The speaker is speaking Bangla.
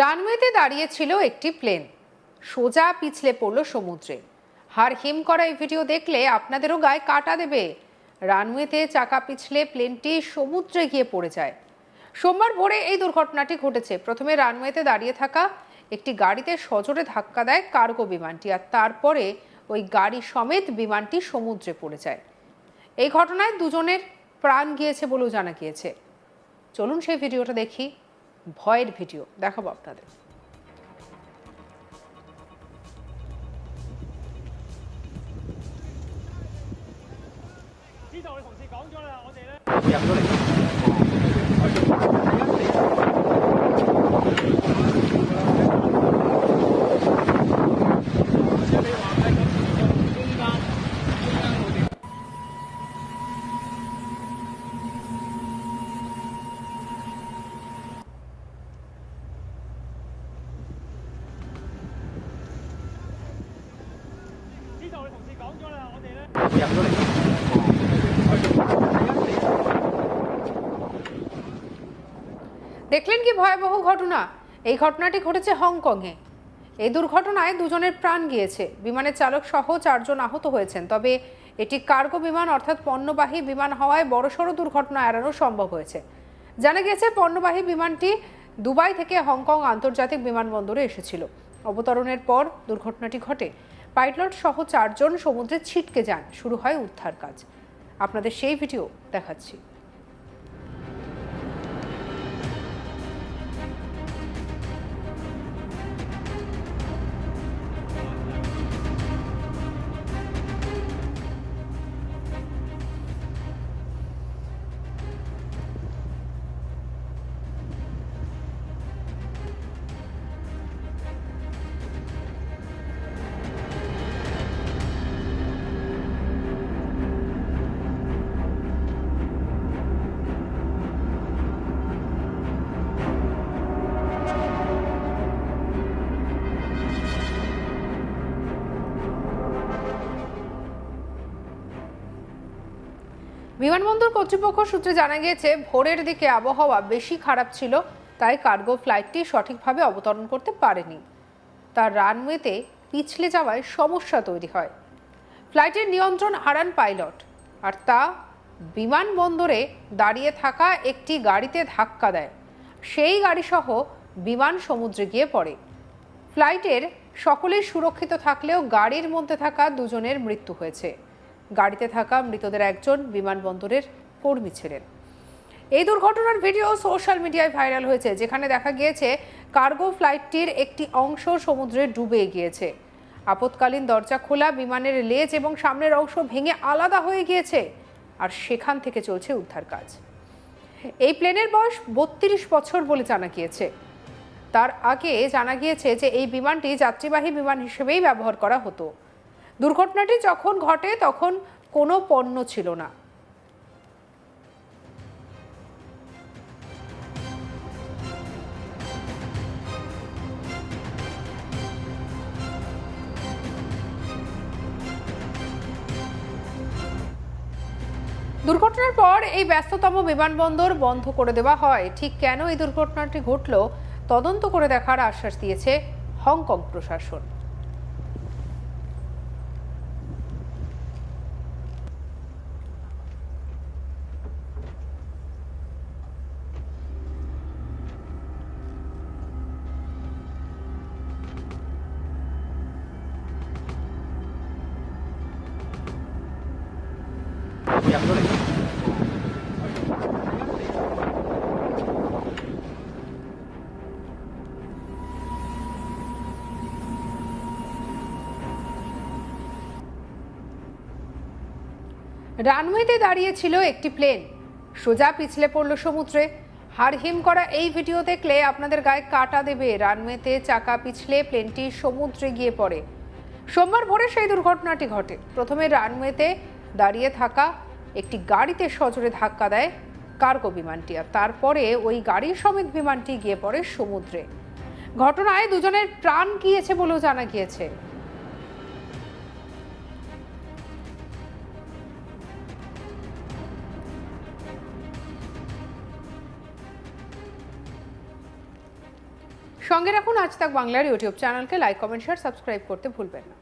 রানওয়েতে দাঁড়িয়ে ছিল একটি প্লেন। সোজা পিছলে পড়ল সমুদ্রে। হার হিম করা এই ভিডিও দেখলে আপনাদেরও গায়ে কাটা দেবে। রানওয়েতে চাকা পিছলে প্লেনটি সমুদ্রে গিয়ে পড়ে যায়। সোমবার ভোরে এই দুর্ঘটনাটি ঘটেছে। প্রথমে রানওয়েতে দাঁড়িয়ে থাকা একটি গাড়িতে সজোরে ধাক্কা দেয় কার্গো বিমানটি আর তারপরে ওই গাড়ি সমেত বিমানটি সমুদ্রে পড়ে যায়। এই ঘটনায় দুজনের প্রাণ গিয়েছে বলেও জানা গিয়েছে। চলুন সেই ভিডিওটা দেখি। ভয়ের ভিডিও দেখাবো আপনাদের 知道你同事讲咗啦，我哋咧。入咗嚟。 দেখলেন কি ভয়াবহ ঘটনা? এই ঘটনাটি ঘটেছে হংকংয়ে। এই দুর্ঘটনায় দুজনের প্রাণ গিয়েছে। বিমানের চালক সহ চারজন আহত হয়েছেন। তবে এটি কার্গো বিমান অর্থাৎ পণ্যবাহী বিমান হওয়ায় বড়সড় দুর্ঘটনা এড়ানো সম্ভব হয়েছে। জানা গেছে পণ্যবাহী বিমানটি দুবাই থেকে হংকং আন্তর্জাতিক বিমানবন্দরে এসেছিল। অবতরণের পর দুর্ঘটনাটি ঘটে। পাইলট সহ চারজন সমুদ্রে ছিটকে যান। শুরু হয় উদ্ধার কাজ। আপনাদের সেই ভিডিও দেখাচ্ছি। বিমানবন্দর কর্তৃপক্ষ সূত্রে জানা গিয়েছে, ভোরের দিকে আবহাওয়া বেশি খারাপ ছিল, তাই কার্গো ফ্লাইটটি সঠিকভাবে অবতরণ করতে পারেনি। তার রানওয়েতে পিছলে যাওয়ায় সমস্যা তৈরি হয়। ফ্লাইটের নিয়ন্ত্রণ হারান পাইলট, আর তা বিমানবন্দরে দাঁড়িয়ে থাকা একটি গাড়িতে ধাক্কা দেয়। সেই গাড়িসহ বিমান সমুদ্রে গিয়ে পড়ে। ফ্লাইটের সকলেই সুরক্ষিত থাকলেও গাড়ির মধ্যে থাকা দুজনের মৃত্যু হয়েছে। গাড়িতে থাকা মৃতদের একজন বিমানবন্দরের কর্মী ছিলেন। এই দুর্ঘটনার ভিডিও সোশ্যাল মিডিয়ায় ভাইরাল হয়েছে, যেখানে দেখা গিয়েছে কার্গো ফ্লাইটটির একটি অংশ সমুদ্রে ডুবে গিয়েছে। আপতকালীন দরজা খোলা, বিমানের লেজ এবং সামনের অংশ ভেঙে আলাদা হয়ে গিয়েছে, আর সেখান থেকে চলছে উদ্ধার কাজ। এই প্লেনের বয়স বত্রিশ বছর বলে জানা গিয়েছে। তার আগে জানা গিয়েছে যে এই বিমানটি যাত্রীবাহী বিমান হিসেবেই ব্যবহার করা হতো। দুর্ঘটনাটি যখন ঘটে, তখন কোনো পণ্য ছিল না। দুর্ঘটনার পর এই ব্যস্ততম বিমানবন্দর বন্ধ করে দেওয়া হয়। ঠিক কেন এই দুর্ঘটনাটি ঘটল, তদন্ত করে দেখার আশ্বাস দিয়েছে হংকং প্রশাসন। রানওয়েতে দাঁড়িয়েছিল একটি প্লেন। সোজা পিছলে পড়ল সমুদ্রে। হার হিম করা এই ভিডিও দেখলে আপনাদের গায়ে কাটা দেবে। রানওয়েতে চাকা পিছলে প্লেনটি সমুদ্রে গিয়ে পড়ে। সোমবার ভোরে সেই দুর্ঘটনাটি ঘটে। প্রথমে রানওয়েতে দাঁড়িয়ে থাকা একটি গাড়িতে সজোরে ধাক্কা দেয় কার্গো বিমানটি, আর তারপরে ওই গাড়ি সমেত বিমানটি গিয়ে পড়ে সমুদ্রে। ঘটনায় দুজনের প্রাণ গিয়েছে বলেও জানা গিয়েছে। সঙ্গে রাখুন আজ তাক বাংলার ইউটিউব চ্যানেলকে, লাইক, কমেন্ট, শেয়ার, সাবস্ক্রাইব করতে ভুলবেন না।